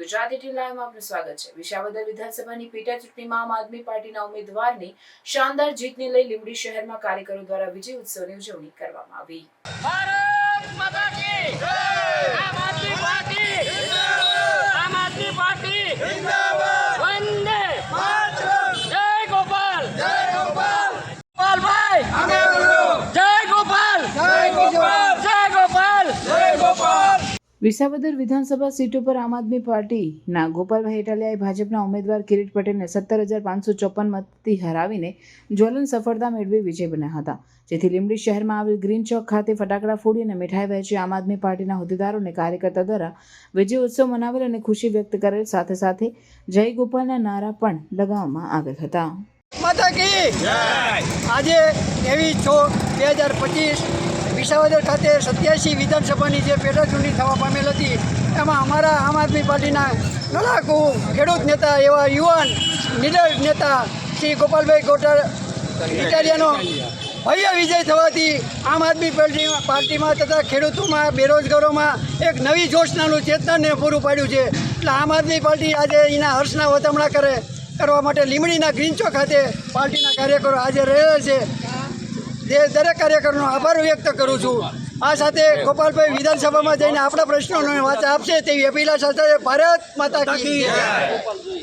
Gujarat at લાઈવમાં આપનું સ્વાગત છે. વિશાવદર વિધાનસભાની પેટા ચૂંટણીમાં આમ આદમી પાર્ટીના ઉમેદવારની શાનદાર જીતને લઈ લીંબડી શહેરમાં કાર્યકરો દ્વારા વિજય ઉત્સવની ઉજવણી કરવામાં આવી ભારત માતા કી આમ આદમી પાર્ટી આમ આદમી પાર્ટી વંદે જય ગોપાલ જય ગોપાલ ગોપાલભાઈ જય ગોપાલ જય ગોપાલ જય ગોપાલ વિસાવદર વિધાનસભા સીટ ઉપર આમ આદમી પાર્ટીના ગોપાલભાઈ ઇટાલિયાએ ભાજપના ઉમેદવાર કિરીટ પટેલને સત્તર હજાર પાંચસો ચોપન મતથી હરાવીને જ્વલન સફળતા મેળવી વિજય બન્યા હતા. જેથી લીંબડી શહેરમાં આવેલ ગ્રીન ચોક ખાતે ફટાકડા ફોડી અને મીઠાઈ વહેંચી આમ આદમી પાર્ટીના હોદ્દેદારો અને કાર્યકર્તા દ્વારા વિજય ઉત્સવ મનાવેલ અને ખુશી વ્યક્ત કરેલ સાથે સાથે જય ગોપાલના નારા પણ લગાવવામાં આવેલ હતા. માતા કી! આજે એવી છો બે હજાર પચીસ વિસાવદર ખાતે સત્યાસી વિધાનસભાની જે પેટા ચૂંટણી થવા પામેલ હતી, એમાં અમારા આમ આદમી પાર્ટીના નલાકુ ખેડૂત નેતા એવા યુવાન નીડર નેતા શ્રી ગોપાલભાઈ ગોટર ઇટાલિયાનો ભવ્ય વિજય થવાથી આમ આદમી પાર્ટીમાં પાર્ટીમાં તથા ખેડૂતોમાં, બેરોજગારોમાં એક નવી જોશનાનું ચેતનને પૂરું પાડ્યું છે. એટલે આમ આદમી પાર્ટી આજે એના હર્ષના વતમણા કરે, કરવા માટે લીમડીના ગ્રીન ચોક ખાતે પાર્ટીના કાર્યકરો હાજર રહેલા છે. તે દરેક કાર્યકરનો આભાર વ્યક્ત કરું છું આ સાથે ગોપાલભાઈ વિધાનસભામાં જઈને આપણા પ્રશ્નોને વાત આપશે તેવી અપીલા સાથે ભારત માતા કી.